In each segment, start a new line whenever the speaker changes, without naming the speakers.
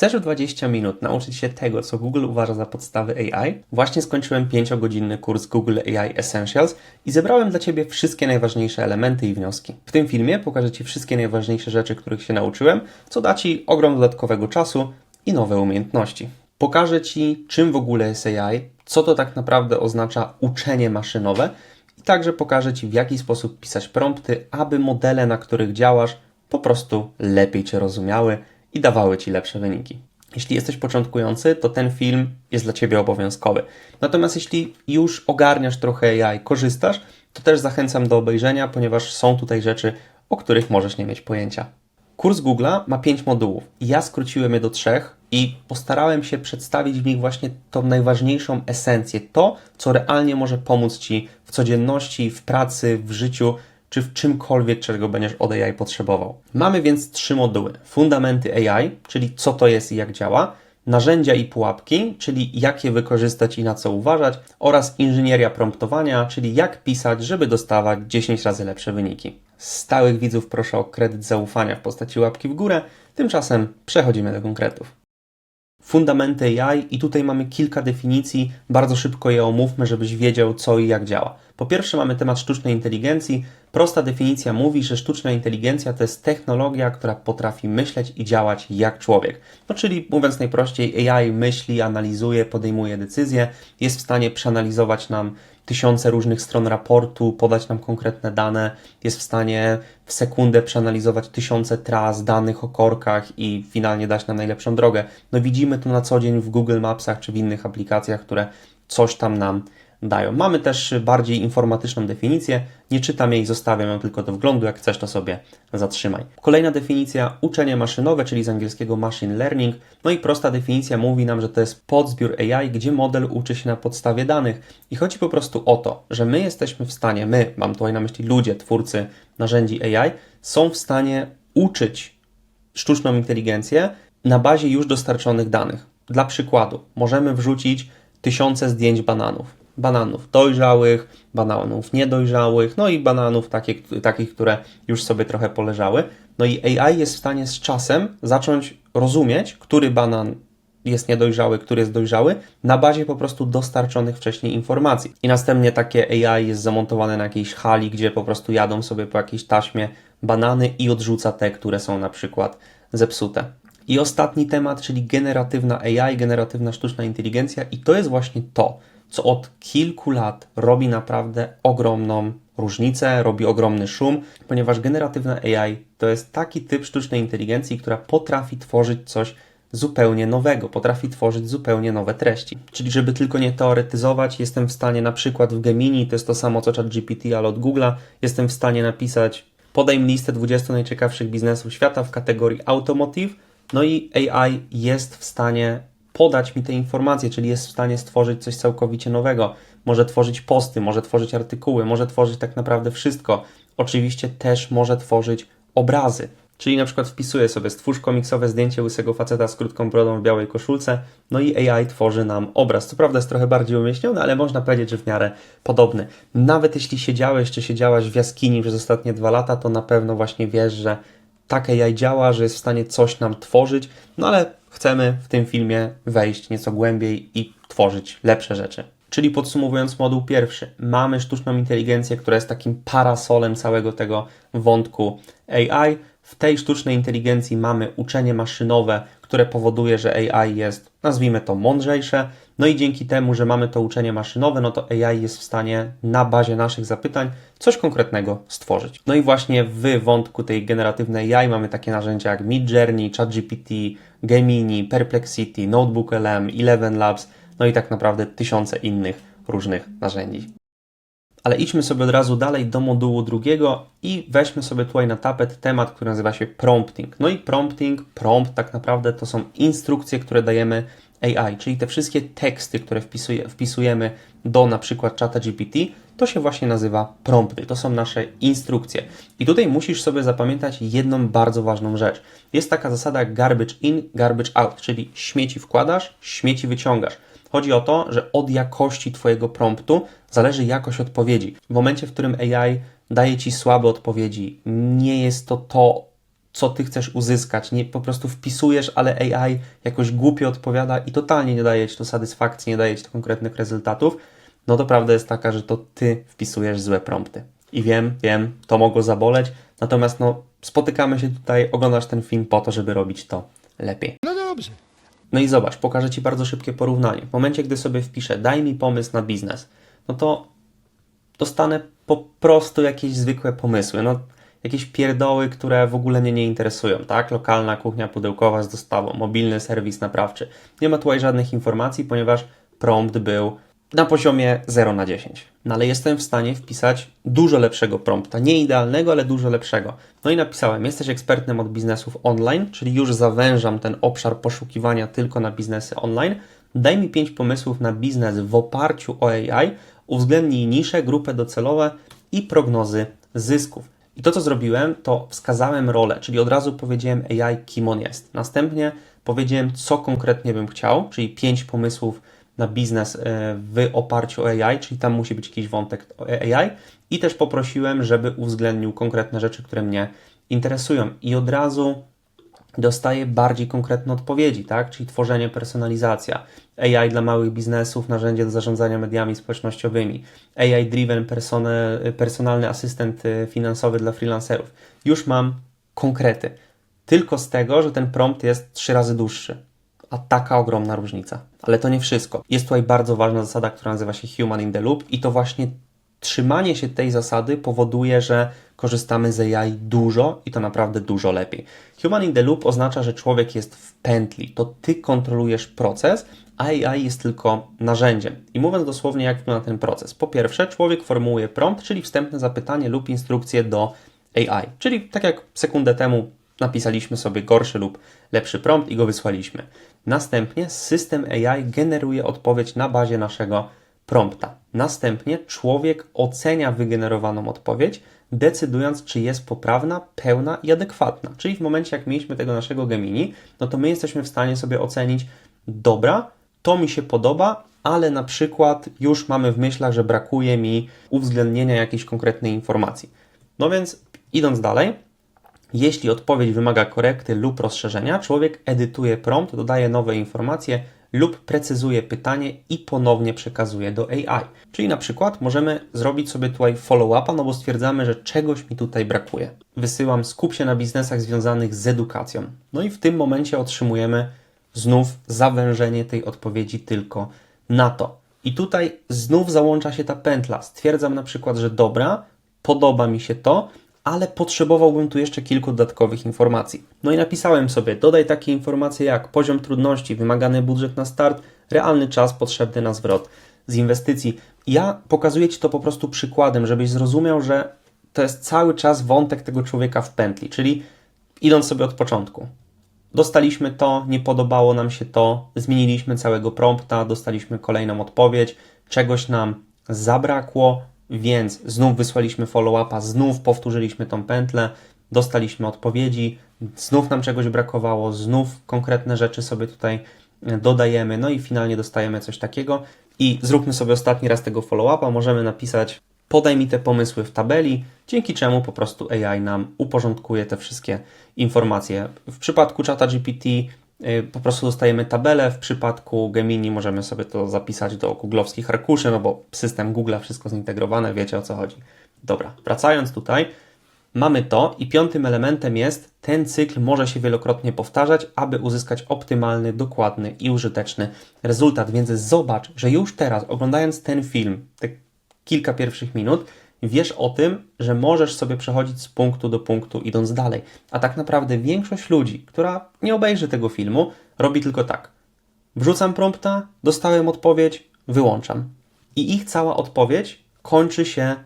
Chcesz w 20 minut nauczyć się tego, co Google uważa za podstawy AI? Właśnie skończyłem 5-godzinny kurs Google AI Essentials i zebrałem dla Ciebie wszystkie najważniejsze elementy i wnioski. W tym filmie pokażę Ci wszystkie najważniejsze rzeczy, których się nauczyłem, co da Ci ogrom dodatkowego czasu i nowe umiejętności. Pokażę Ci, czym w ogóle jest AI, co to tak naprawdę oznacza uczenie maszynowe i także pokażę Ci, w jaki sposób pisać prompty, aby modele, na których działasz, po prostu lepiej Cię rozumiały i dawały Ci lepsze wyniki. Jeśli jesteś początkujący, to ten film jest dla Ciebie obowiązkowy. Natomiast jeśli już ogarniasz trochę AI, korzystasz, to też zachęcam do obejrzenia, ponieważ są tutaj rzeczy, o których możesz nie mieć pojęcia. Kurs Google'a ma 5 modułów. Ja skróciłem je do trzech i postarałem się przedstawić w nich właśnie tą najważniejszą esencję, to, co realnie może pomóc Ci w codzienności, w pracy, w życiu, czy w czymkolwiek, czego będziesz od AI potrzebował. Mamy więc trzy moduły. Fundamenty AI, czyli co to jest i jak działa, narzędzia i pułapki, czyli jak je wykorzystać i na co uważać, oraz inżynieria promptowania, czyli jak pisać, żeby dostawać 10 razy lepsze wyniki. Stałych widzów proszę o kredyt zaufania w postaci łapki w górę, tymczasem przechodzimy do konkretów. Fundamenty AI i tutaj mamy kilka definicji, bardzo szybko je omówmy, żebyś wiedział co i jak działa. Po pierwsze mamy temat sztucznej inteligencji. Prosta definicja mówi, że sztuczna inteligencja to jest technologia, która potrafi myśleć i działać jak człowiek. No czyli mówiąc najprościej, AI myśli, analizuje, podejmuje decyzje, jest w stanie przeanalizować nam tysiące różnych stron raportu, podać nam konkretne dane, jest w stanie w sekundę przeanalizować tysiące tras, danych o korkach i finalnie dać nam najlepszą drogę. No widzimy to na co dzień w Google Mapsach czy w innych aplikacjach, które coś tam nam dają. Mamy też bardziej informatyczną definicję. Nie czytam jej, zostawiam ją tylko do wglądu. Jak chcesz, to sobie zatrzymaj. Kolejna definicja uczenie maszynowe, czyli z angielskiego machine learning. No i prosta definicja mówi nam, że to jest podzbiór AI, gdzie model uczy się na podstawie danych. I chodzi po prostu o to, że my jesteśmy w stanie, my, mam tutaj na myśli ludzie, twórcy narzędzi AI, są w stanie uczyć sztuczną inteligencję na bazie już dostarczonych danych. Dla przykładu, możemy wrzucić tysiące zdjęć bananów bananów dojrzałych, bananów niedojrzałych, no i bananów takie, takich, które już sobie trochę poleżały. No i AI jest w stanie z czasem zacząć rozumieć, który banan jest niedojrzały, który jest dojrzały, na bazie po prostu dostarczonych wcześniej informacji. I następnie takie AI jest zamontowane na jakiejś hali, gdzie po prostu jadą sobie po jakiejś taśmie banany i odrzuca te, które są na przykład zepsute. I ostatni temat, czyli generatywna AI, generatywna sztuczna inteligencja, i to jest właśnie to, co od kilku lat robi naprawdę ogromną różnicę, robi ogromny szum, ponieważ generatywna AI to jest taki typ sztucznej inteligencji, która potrafi tworzyć coś zupełnie nowego, potrafi tworzyć zupełnie nowe treści. Czyli żeby tylko nie teoretyzować, jestem w stanie na przykład w Gemini, to jest to samo co ChatGPT, ale od Google'a, jestem w stanie napisać podaj mi listę 20 najciekawszych biznesów świata w kategorii automotive, no i AI jest w stanie podać mi te informacje, czyli jest w stanie stworzyć coś całkowicie nowego. Może tworzyć posty, może tworzyć artykuły, może tworzyć tak naprawdę wszystko. Oczywiście też może tworzyć obrazy. Czyli na przykład wpisuję sobie stwórz komiksowe zdjęcie łysego faceta z krótką brodą w białej koszulce, no i AI tworzy nam obraz. Co prawda jest trochę bardziej umieśniony, ale można powiedzieć, że w miarę podobny. Nawet jeśli siedziałeś czy siedziałaś w jaskini przez ostatnie dwa lata, to na pewno właśnie wiesz, że tak AI działa, że jest w stanie coś nam tworzyć, no ale chcemy w tym filmie wejść nieco głębiej i tworzyć lepsze rzeczy. Czyli podsumowując moduł pierwszy, mamy sztuczną inteligencję, która jest takim parasolem całego tego wątku AI. W tej sztucznej inteligencji mamy uczenie maszynowe, które powoduje, że AI jest, nazwijmy to, mądrzejsze. No i dzięki temu, że mamy to uczenie maszynowe, no to AI jest w stanie na bazie naszych zapytań coś konkretnego stworzyć. No i właśnie w wątku tej generatywnej AI mamy takie narzędzia jak Midjourney, ChatGPT, Gemini, Perplexity, Notebook LM, Eleven Labs, no i tak naprawdę tysiące innych różnych narzędzi. Ale idźmy sobie od razu dalej do modułu drugiego i weźmy sobie tutaj na tapet temat, który nazywa się prompting. No i prompting, prompt tak naprawdę to są instrukcje, które dajemy AI, czyli te wszystkie teksty, które wpisuje, wpisujemy do na przykład czata GPT, to się właśnie nazywa prompty. To są nasze instrukcje. I tutaj musisz sobie zapamiętać jedną bardzo ważną rzecz. Jest taka zasada garbage in, garbage out, czyli śmieci wkładasz, śmieci wyciągasz. Chodzi o to, że od jakości Twojego promptu zależy jakość odpowiedzi. W momencie, w którym AI daje Ci słabe odpowiedzi, nie jest to to, co ty chcesz uzyskać. Nie po prostu wpisujesz, ale AI jakoś głupio odpowiada i totalnie nie daje ci to satysfakcji, nie daje ci to konkretnych rezultatów, no to prawda jest taka, że to ty wpisujesz złe prompty. I wiem, wiem, to mogło zaboleć, natomiast no, spotykamy się tutaj, oglądasz ten film po to, żeby robić to lepiej.
No dobrze.
No i zobacz, pokażę Ci bardzo szybkie porównanie. W momencie, gdy sobie wpiszę, daj mi pomysł na biznes, no to dostanę po prostu jakieś zwykłe pomysły. No, jakieś pierdoły, które w ogóle mnie nie interesują, tak? Lokalna kuchnia pudełkowa z dostawą, mobilny serwis naprawczy. Nie ma tutaj żadnych informacji, ponieważ prompt był na poziomie 0 na 10. No ale jestem w stanie wpisać dużo lepszego prompta. Nie idealnego, ale dużo lepszego. No i napisałem, jesteś ekspertem od biznesów online, czyli już zawężam ten obszar poszukiwania tylko na biznesy online. Daj mi 5 pomysłów na biznes w oparciu o AI, uwzględnij nisze, grupy docelowe i prognozy zysków. I to, co zrobiłem, to wskazałem rolę, czyli od razu powiedziałem AI, kim on jest. Następnie powiedziałem, co konkretnie bym chciał, czyli 5 pomysłów na biznes e, w oparciu o AI, czyli tam musi być jakiś wątek AI i też poprosiłem, żeby uwzględnił konkretne rzeczy, które mnie interesują i od razu dostaję bardziej konkretne odpowiedzi, tak? Czyli tworzenie, personalizacja, AI dla małych biznesów, narzędzie do zarządzania mediami społecznościowymi, AI-driven personalny asystent e, finansowy dla freelancerów. Już mam konkrety. Tylko z tego, że ten prompt jest trzy razy dłuższy a taka ogromna różnica. Ale to nie wszystko. Jest tutaj bardzo ważna zasada, która nazywa się Human in the Loop i to właśnie trzymanie się tej zasady powoduje, że korzystamy z AI dużo i to naprawdę dużo lepiej. Human in the Loop oznacza, że człowiek jest w pętli, to ty kontrolujesz proces, a AI jest tylko narzędziem. I mówiąc dosłownie, jak wygląda ten proces. Po pierwsze, człowiek formułuje prompt, czyli wstępne zapytanie lub instrukcję do AI. Czyli tak jak sekundę temu napisaliśmy sobie gorszy lub lepszy prompt i go wysłaliśmy. Następnie system AI generuje odpowiedź na bazie naszego prompta. Następnie człowiek ocenia wygenerowaną odpowiedź, decydując, czy jest poprawna, pełna i adekwatna. Czyli w momencie, jak mieliśmy tego naszego Gemini, no to my jesteśmy w stanie sobie ocenić, dobra, to mi się podoba, ale na przykład już mamy w myślach, że brakuje mi uwzględnienia jakiejś konkretnej informacji. No więc idąc dalej, jeśli odpowiedź wymaga korekty lub rozszerzenia, człowiek edytuje prompt, dodaje nowe informacje lub precyzuje pytanie i ponownie przekazuje do AI. Czyli na przykład możemy zrobić sobie tutaj follow-upa, no bo stwierdzamy, że czegoś mi tutaj brakuje. Wysyłam skup się na biznesach związanych z edukacją. No i w tym momencie otrzymujemy znów zawężenie tej odpowiedzi tylko na to. I tutaj znów załącza się ta pętla. Stwierdzam na przykład, że dobra, podoba mi się to, ale potrzebowałbym tu jeszcze kilku dodatkowych informacji. No i napisałem sobie, dodaj takie informacje jak poziom trudności, wymagany budżet na start, realny czas potrzebny na zwrot z inwestycji. Ja pokazuję Ci to po prostu przykładem, żebyś zrozumiał, że to jest cały czas wątek tego człowieka w pętli, czyli idąc sobie od początku. Dostaliśmy to, nie podobało nam się to, zmieniliśmy całego prompta, dostaliśmy kolejną odpowiedź, czegoś nam zabrakło, więc znów wysłaliśmy follow-upa, znów powtórzyliśmy tą pętlę, dostaliśmy odpowiedzi, znów nam czegoś brakowało, znów konkretne rzeczy sobie tutaj e, dodajemy, no i finalnie dostajemy coś takiego. I zróbmy sobie ostatni raz tego follow-upa, możemy napisać podaj mi te pomysły w tabeli, dzięki czemu po prostu AI nam uporządkuje te wszystkie informacje. W przypadku czata GPT Y, po prostu dostajemy tabelę. W przypadku Gemini możemy sobie to zapisać do googlowskich arkuszy, no bo system Google, wszystko zintegrowane, wiecie o co chodzi. Dobra, wracając tutaj, mamy to i piątym elementem jest, ten cykl może się wielokrotnie powtarzać, aby uzyskać optymalny, dokładny i użyteczny rezultat. Więc zobacz, że już teraz, oglądając ten film, te kilka pierwszych minut, wiesz o tym, że możesz sobie przechodzić z punktu do punktu, idąc dalej. A tak naprawdę większość ludzi, która nie obejrzy tego filmu, robi tylko tak. Wrzucam prompta, dostałem odpowiedź, wyłączam. I ich cała odpowiedź kończy się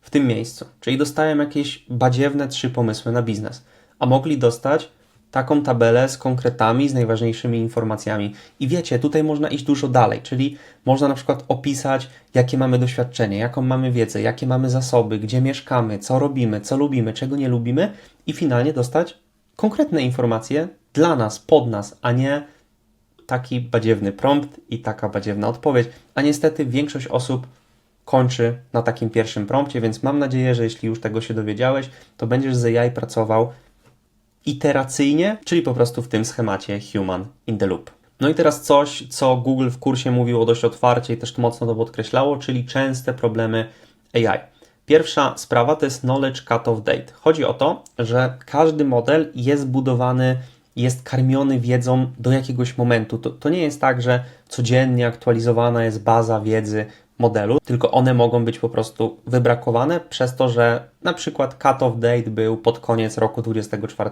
w tym miejscu. Czyli dostałem jakieś badziewne trzy pomysły na biznes, a mogli dostać taką tabelę z konkretami, z najważniejszymi informacjami. I wiecie, tutaj można iść dużo dalej, czyli można na przykład opisać, jakie mamy doświadczenie, jaką mamy wiedzę, jakie mamy zasoby, gdzie mieszkamy, co robimy, co lubimy, czego nie lubimy i finalnie dostać konkretne informacje dla nas, pod nas, a nie taki badziewny prompt i taka badziewna odpowiedź. A niestety większość osób kończy na takim pierwszym prompcie, więc mam nadzieję, że jeśli już tego się dowiedziałeś, to będziesz z AI pracował iteracyjnie, czyli po prostu w tym schemacie human in the loop. No i teraz coś, co Google w kursie mówiło dość otwarcie i też mocno to podkreślało, czyli częste problemy AI. Pierwsza sprawa to jest knowledge cut-off date. Chodzi o to, że każdy model jest budowany, jest karmiony wiedzą do jakiegoś momentu. To, to nie jest tak, że codziennie aktualizowana jest baza wiedzy modelu, tylko one mogą być po prostu wybrakowane przez to, że na przykład cut-off date był pod koniec roku 2024,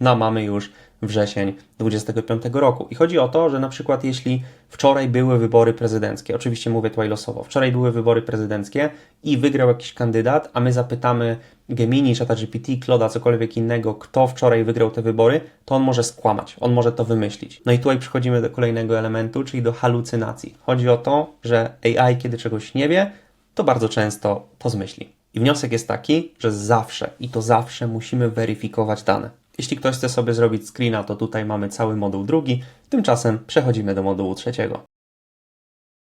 no a mamy już wrzesień 2025 roku. I chodzi o to, że na przykład jeśli wczoraj były wybory prezydenckie, oczywiście mówię tutaj losowo, wczoraj były wybory prezydenckie i wygrał jakiś kandydat, a my zapytamy Gemini, ChatGPT, Cloda, cokolwiek innego, kto wczoraj wygrał te wybory, to on może skłamać, on może to wymyślić. No i tutaj przechodzimy do kolejnego elementu, czyli do halucynacji. Chodzi o to, że AI, kiedy czegoś nie wie, to bardzo często to zmyśli. I wniosek jest taki, że zawsze i to zawsze musimy weryfikować dane. Jeśli ktoś chce sobie zrobić screena, to tutaj mamy cały moduł drugi, tymczasem przechodzimy do modułu trzeciego.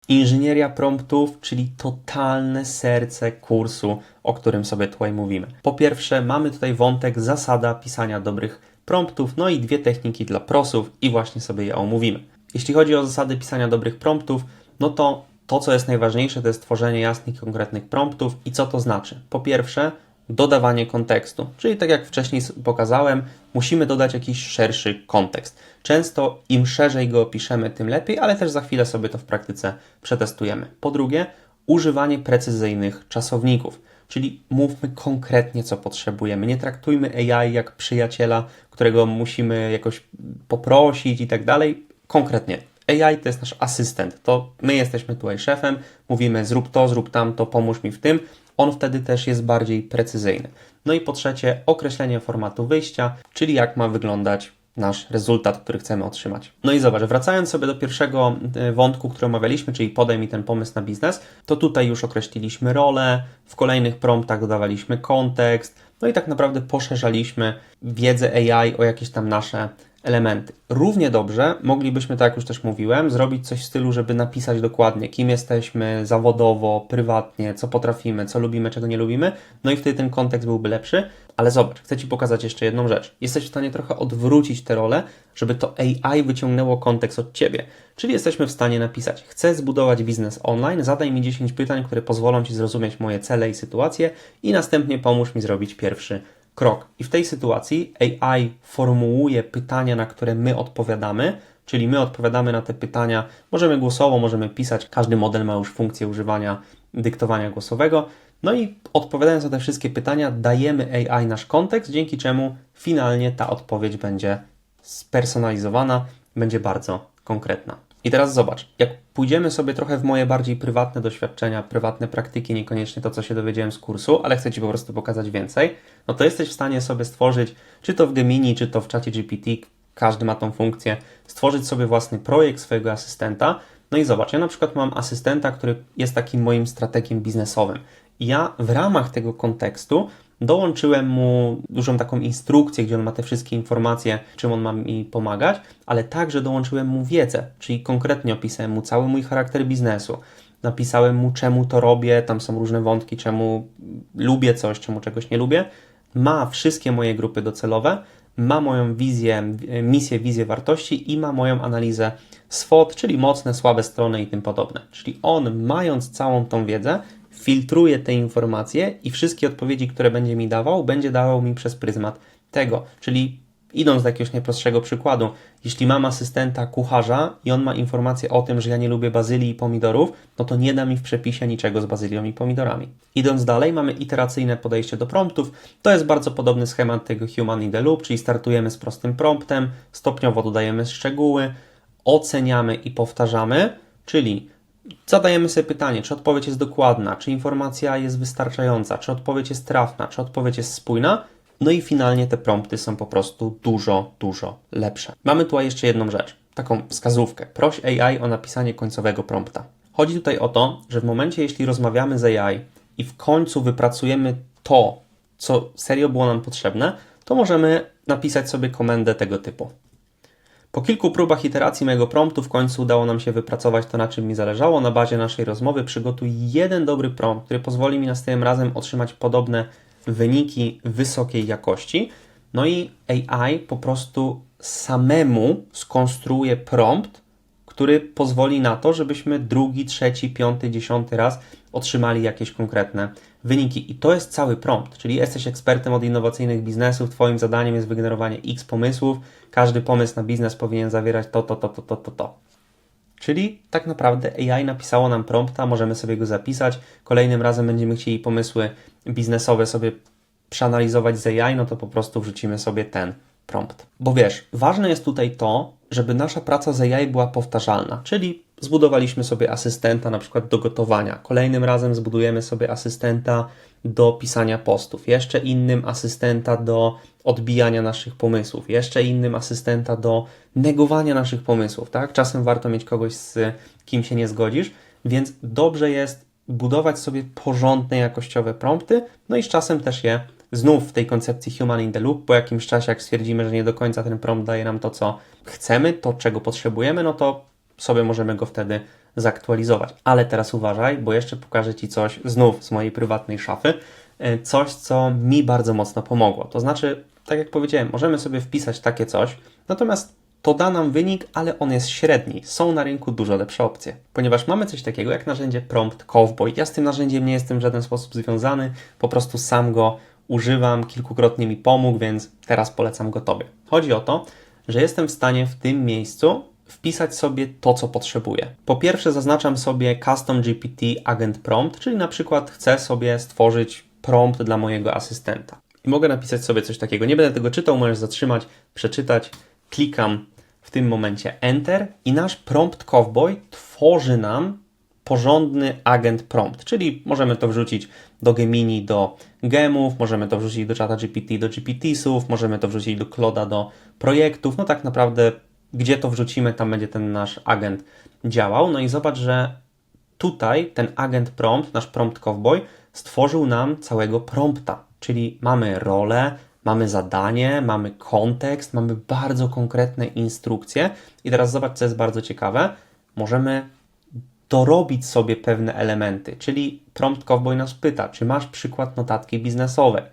Inżynieria promptów, czyli totalne serce kursu, o którym sobie tutaj mówimy. Po pierwsze, mamy tutaj wątek zasada pisania dobrych promptów, no i dwie techniki dla prosów i właśnie sobie je omówimy. Jeśli chodzi o zasady pisania dobrych promptów, no to to, co jest najważniejsze, to jest tworzenie jasnych, konkretnych promptów i co to znaczy. Po pierwsze, dodawanie kontekstu. Czyli tak jak wcześniej pokazałem, musimy dodać jakiś szerszy kontekst. Często im szerzej go opiszemy, tym lepiej, ale też za chwilę sobie to w praktyce przetestujemy. Po drugie, używanie precyzyjnych czasowników. Czyli mówmy konkretnie, co potrzebujemy. Nie traktujmy AI jak przyjaciela, którego musimy jakoś poprosić i tak dalej. Konkretnie. AI to jest nasz asystent. To my jesteśmy tutaj szefem, mówimy zrób to, zrób tamto, pomóż mi w tym on wtedy też jest bardziej precyzyjny. No i po trzecie, określenie formatu wyjścia, czyli jak ma wyglądać nasz rezultat, który chcemy otrzymać. No i zobacz, wracając sobie do pierwszego e, wątku, który omawialiśmy, czyli podaj mi ten pomysł na biznes, to tutaj już określiliśmy rolę, w kolejnych promptach dodawaliśmy kontekst, no i tak naprawdę poszerzaliśmy wiedzę AI o jakieś tam nasze elementy. Równie dobrze moglibyśmy, tak jak już też mówiłem, zrobić coś w stylu, żeby napisać dokładnie, kim jesteśmy zawodowo, prywatnie, co potrafimy, co lubimy, czego nie lubimy, no i wtedy ten kontekst byłby lepszy. Ale zobacz, chcę Ci pokazać jeszcze jedną rzecz. Jesteś w stanie trochę odwrócić tę rolę, żeby to AI wyciągnęło kontekst od Ciebie. Czyli jesteśmy w stanie napisać: Chcę zbudować biznes online, zadaj mi 10 pytań, które pozwolą Ci zrozumieć moje cele i sytuacje, i następnie pomóż mi zrobić pierwszy krok. I w tej sytuacji AI formułuje pytania, na które my odpowiadamy, czyli my odpowiadamy na te pytania, możemy głosowo, możemy pisać, każdy model ma już funkcję używania dyktowania głosowego. No i odpowiadając na te wszystkie pytania, dajemy AI nasz kontekst, dzięki czemu finalnie ta odpowiedź będzie spersonalizowana, będzie bardzo konkretna. I teraz zobacz, jak pójdziemy sobie trochę w moje bardziej prywatne doświadczenia, prywatne praktyki, niekoniecznie to, co się dowiedziałem z kursu, ale chcę Ci po prostu pokazać więcej, no to jesteś w stanie sobie stworzyć, czy to w Gemini, czy to w czacie GPT, każdy ma tą funkcję, stworzyć sobie własny projekt swojego asystenta. No i zobacz, ja na przykład mam asystenta, który jest takim moim strategiem biznesowym. I ja w ramach tego kontekstu Dołączyłem mu dużą taką instrukcję, gdzie on ma te wszystkie informacje, czym on ma mi pomagać, ale także dołączyłem mu wiedzę, czyli konkretnie opisałem mu cały mój charakter biznesu. Napisałem mu, czemu to robię, tam są różne wątki, czemu lubię coś, czemu czegoś nie lubię. Ma wszystkie moje grupy docelowe, ma moją wizję, misję, wizję wartości i ma moją analizę SWOT, czyli mocne, słabe strony i tym podobne. Czyli on, mając całą tą wiedzę, filtruje te informacje i wszystkie odpowiedzi, które będzie mi dawał, będzie dawał mi przez pryzmat tego. Czyli idąc do jakiegoś najprostszego przykładu, jeśli mam asystenta kucharza i on ma informację o tym, że ja nie lubię bazylii i pomidorów, no to nie da mi w przepisie niczego z bazylią i pomidorami. Idąc dalej, mamy iteracyjne podejście do promptów. To jest bardzo podobny schemat tego Human in the Loop, czyli startujemy z prostym promptem, stopniowo dodajemy szczegóły, oceniamy i powtarzamy, czyli Zadajemy sobie pytanie, czy odpowiedź jest dokładna, czy informacja jest wystarczająca, czy odpowiedź jest trafna, czy odpowiedź jest spójna. No i finalnie te prompty są po prostu dużo, dużo lepsze. Mamy tutaj jeszcze jedną rzecz, taką wskazówkę. Proś AI o napisanie końcowego prompta. Chodzi tutaj o to, że w momencie, jeśli rozmawiamy z AI i w końcu wypracujemy to, co serio było nam potrzebne, to możemy napisać sobie komendę tego typu. Po kilku próbach iteracji mojego promptu w końcu udało nam się wypracować to, na czym mi zależało. Na bazie naszej rozmowy przygotuj jeden dobry prompt, który pozwoli mi następnym razem otrzymać podobne wyniki wysokiej jakości. No i AI po prostu samemu skonstruuje prompt, który pozwoli na to, żebyśmy drugi, trzeci, piąty, dziesiąty raz otrzymali jakieś konkretne wyniki. I to jest cały prompt, czyli jesteś ekspertem od innowacyjnych biznesów, Twoim zadaniem jest wygenerowanie X pomysłów, każdy pomysł na biznes powinien zawierać to, to, to, to, to, to, to. Czyli tak naprawdę AI napisało nam prompta, możemy sobie go zapisać. Kolejnym razem będziemy chcieli pomysły biznesowe sobie przeanalizować z AI, no to po prostu wrzucimy sobie ten prompt. Bo wiesz, ważne jest tutaj to, żeby nasza praca z AI była powtarzalna, czyli zbudowaliśmy sobie asystenta na przykład do gotowania, kolejnym razem zbudujemy sobie asystenta do pisania postów, jeszcze innym asystenta do odbijania naszych pomysłów, jeszcze innym asystenta do negowania naszych pomysłów, tak? Czasem warto mieć kogoś, z kim się nie zgodzisz, więc dobrze jest budować sobie porządne, jakościowe prompty, no i z czasem też je znów w tej koncepcji human in the loop, po jakimś czasie, jak stwierdzimy, że nie do końca ten prompt daje nam to, co chcemy, to czego potrzebujemy, no to sobie możemy go wtedy zaktualizować. Ale teraz uważaj, bo jeszcze pokażę Ci coś znów z mojej prywatnej szafy, e, coś, co mi bardzo mocno pomogło. To znaczy, tak jak powiedziałem, możemy sobie wpisać takie coś, natomiast to da nam wynik, ale on jest średni. Są na rynku dużo lepsze opcje. Ponieważ mamy coś takiego jak narzędzie Prompt Cowboy. Ja z tym narzędziem nie jestem w żaden sposób związany, po prostu sam go używam, kilkukrotnie mi pomógł, więc teraz polecam go Tobie. Chodzi o to, że jestem w stanie w tym miejscu wpisać sobie to, co potrzebuję. Po pierwsze zaznaczam sobie Custom GPT Agent Prompt, czyli na przykład chcę sobie stworzyć prompt dla mojego asystenta. I mogę napisać sobie coś takiego. Nie będę tego czytał, możesz zatrzymać, przeczytać. Klikam w tym momencie Enter i nasz prompt Cowboy tworzy nam porządny agent prompt, czyli możemy to wrzucić do Gemini, do gemów, możemy to wrzucić do czata GPT, do GPT-sów, możemy to wrzucić do Cloda, do projektów. No tak naprawdę, gdzie to wrzucimy, tam będzie ten nasz agent działał. No i zobacz, że tutaj ten agent prompt, nasz prompt cowboy, stworzył nam całego prompta, czyli mamy rolę, mamy zadanie, mamy kontekst, mamy bardzo konkretne instrukcje. I teraz zobacz, co jest bardzo ciekawe. Możemy dorobić sobie pewne elementy, czyli prompt cowboy nas pyta, czy masz przykład notatki biznesowej,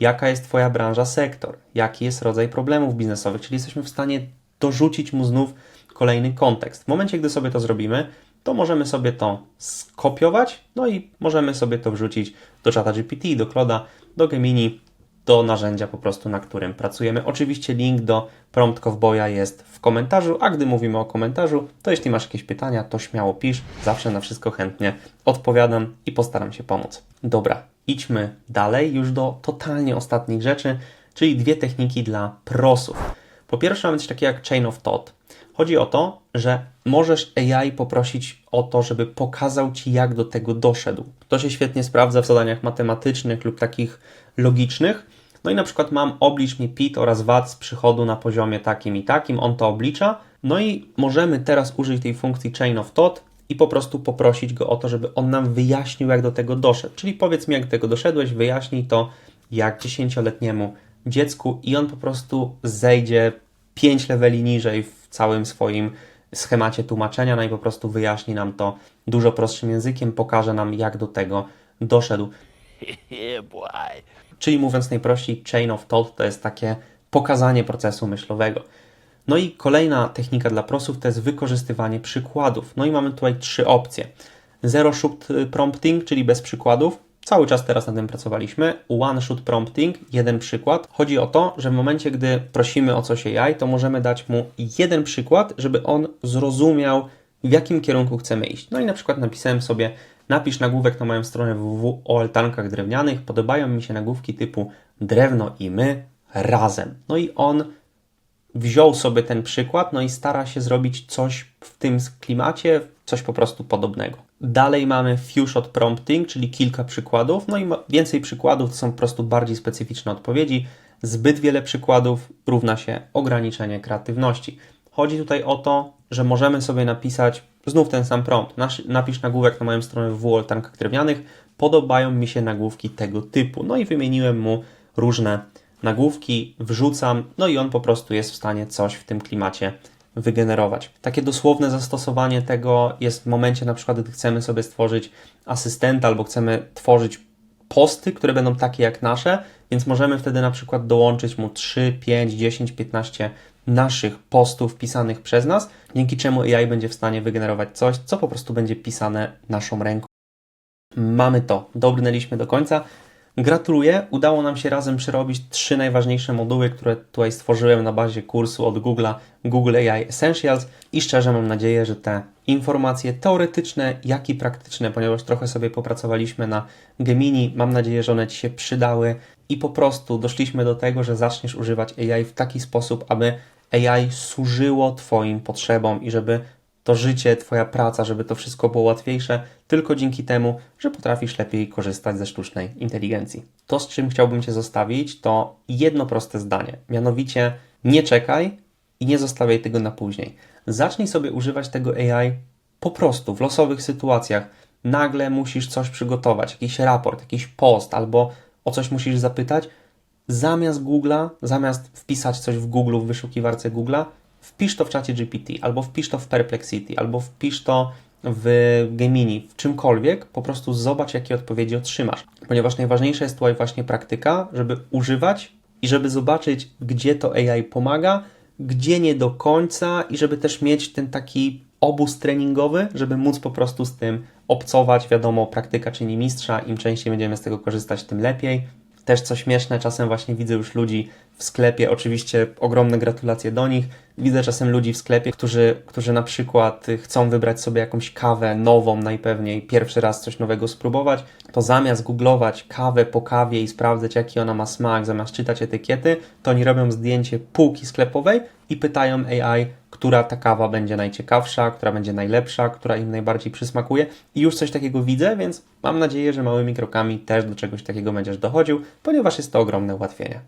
jaka jest Twoja branża, sektor, jaki jest rodzaj problemów biznesowych, czyli jesteśmy w stanie dorzucić mu znów kolejny kontekst. W momencie, gdy sobie to zrobimy, to możemy sobie to skopiować, no i możemy sobie to wrzucić do czata GPT, do Cloda, do Gemini, do narzędzia po prostu, na którym pracujemy. Oczywiście link do Prompt Cowboya jest w komentarzu, a gdy mówimy o komentarzu, to jeśli masz jakieś pytania, to śmiało pisz, zawsze na wszystko chętnie odpowiadam i postaram się pomóc. Dobra, idźmy dalej już do totalnie ostatnich rzeczy, czyli dwie techniki dla prosów. Po pierwsze mamy coś takiego jak Chain of Thought. Chodzi o to, że możesz AI poprosić o to, żeby pokazał Ci, jak do tego doszedł. To się świetnie sprawdza w zadaniach matematycznych lub takich logicznych. No i na przykład mam oblicz mi PIT oraz VAT z przychodu na poziomie takim i takim, on to oblicza. No i możemy teraz użyć tej funkcji Chain of Thought i po prostu poprosić go o to, żeby on nam wyjaśnił, jak do tego doszedł. Czyli powiedz mi, jak do tego doszedłeś, wyjaśnij to jak dziesięcioletniemu dziecku i on po prostu zejdzie 5 leveli niżej w całym swoim schemacie tłumaczenia, no i po prostu wyjaśni nam to dużo prostszym językiem, pokaże nam, jak do tego doszedł. Czyli mówiąc najprościej, chain of thought to jest takie pokazanie procesu myślowego. No i kolejna technika dla prosów to jest wykorzystywanie przykładów. No i mamy tutaj trzy opcje. Zero shoot prompting, czyli bez przykładów. Cały czas teraz nad tym pracowaliśmy. One shoot prompting, jeden przykład. Chodzi o to, że w momencie, gdy prosimy o coś AI, to możemy dać mu jeden przykład, żeby on zrozumiał, w jakim kierunku chcemy iść. No i na przykład napisałem sobie Napisz nagłówek na moją stronę www o altankach drewnianych. Podobają mi się nagłówki typu drewno i my razem. No i on wziął sobie ten przykład, no i stara się zrobić coś w tym klimacie, coś po prostu podobnego. Dalej mamy few shot prompting, czyli kilka przykładów, no i więcej przykładów to są po prostu bardziej specyficzne odpowiedzi. Zbyt wiele przykładów równa się ograniczenie kreatywności. Chodzi tutaj o to, że możemy sobie napisać znów ten sam prompt. Napisz nagłówek na moją stronę www altankach drewnianych. Podobają mi się nagłówki tego typu. No i wymieniłem mu różne nagłówki, wrzucam, no i on po prostu jest w stanie coś w tym klimacie wygenerować. Takie dosłowne zastosowanie tego jest w momencie na przykład, gdy chcemy sobie stworzyć asystenta albo chcemy tworzyć posty, które będą takie jak nasze, więc możemy wtedy na przykład dołączyć mu 3, 5, 10, 15 naszych postów pisanych przez nas, dzięki czemu AI będzie w stanie wygenerować coś, co po prostu będzie pisane naszą ręką. Mamy to, dobrnęliśmy do końca. Gratuluję, udało nam się razem przerobić trzy najważniejsze moduły, które tutaj stworzyłem na bazie kursu od Google'a Google AI Essentials i szczerze mam nadzieję, że te informacje teoretyczne, jak i praktyczne, ponieważ trochę sobie popracowaliśmy na Gemini, mam nadzieję, że one Ci się przydały i po prostu doszliśmy do tego, że zaczniesz używać AI w taki sposób, aby AI służyło Twoim potrzebom i żeby to życie, Twoja praca, żeby to wszystko było łatwiejsze, tylko dzięki temu, że potrafisz lepiej korzystać ze sztucznej inteligencji. To, z czym chciałbym Cię zostawić, to jedno proste zdanie. Mianowicie, nie czekaj i nie zostawiaj tego na później. Zacznij sobie używać tego AI po prostu w losowych sytuacjach. Nagle musisz coś przygotować, jakiś raport, jakiś post, albo o coś musisz zapytać. Zamiast Google'a, zamiast wpisać coś w Google, w wyszukiwarce Google'a, wpisz to w czacie GPT, albo wpisz to w Perplexity, albo wpisz to w Gemini, w czymkolwiek, po prostu zobacz, jakie odpowiedzi otrzymasz. Ponieważ najważniejsza jest tutaj właśnie praktyka, żeby używać i żeby zobaczyć, gdzie to AI pomaga, gdzie nie do końca i żeby też mieć ten taki obóz treningowy, żeby móc po prostu z tym obcować. Wiadomo, praktyka czyni mistrza, im częściej będziemy z tego korzystać, tym lepiej. Też co śmieszne, czasem właśnie widzę już ludzi w sklepie, oczywiście ogromne gratulacje do nich. Widzę czasem ludzi w sklepie, którzy, którzy na przykład chcą wybrać sobie jakąś kawę nową najpewniej, pierwszy raz coś nowego spróbować, to zamiast googlować kawę po kawie i sprawdzać jaki ona ma smak, zamiast czytać etykiety, to oni robią zdjęcie półki sklepowej i pytają AI, która ta kawa będzie najciekawsza, która będzie najlepsza, która im najbardziej przysmakuje. I już coś takiego widzę, więc mam nadzieję, że małymi krokami też do czegoś takiego będziesz dochodził, ponieważ jest to ogromne ułatwienie.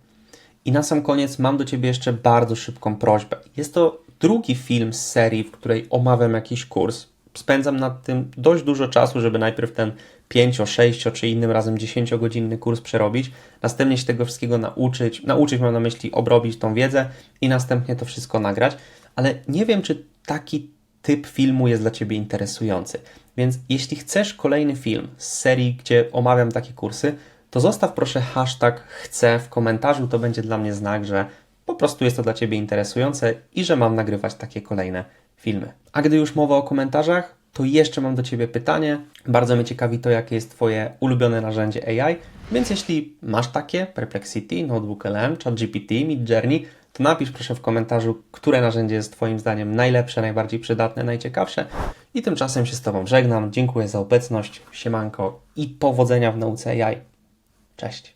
I na sam koniec mam do Ciebie jeszcze bardzo szybką prośbę. Jest to drugi film z serii, w której omawiam jakiś kurs. Spędzam nad tym dość dużo czasu, żeby najpierw ten 5, 6 czy innym razem 10 godzinny kurs przerobić, następnie się tego wszystkiego nauczyć, nauczyć mam na myśli obrobić tą wiedzę i następnie to wszystko nagrać, ale nie wiem, czy taki typ filmu jest dla Ciebie interesujący. Więc jeśli chcesz kolejny film z serii, gdzie omawiam takie kursy, to zostaw proszę hashtag chcę w komentarzu, to będzie dla mnie znak, że po prostu jest to dla Ciebie interesujące i że mam nagrywać takie kolejne filmy. A gdy już mowa o komentarzach, to jeszcze mam do Ciebie pytanie. Bardzo mnie ciekawi to, jakie jest Twoje ulubione narzędzie AI, więc jeśli masz takie, Perplexity, Notebook LM, ChatGPT, Midjourney, to napisz proszę w komentarzu, które narzędzie jest Twoim zdaniem najlepsze, najbardziej przydatne, najciekawsze. I tymczasem się z Tobą żegnam. Dziękuję za obecność, siemanko i powodzenia w nauce AI. Cześć.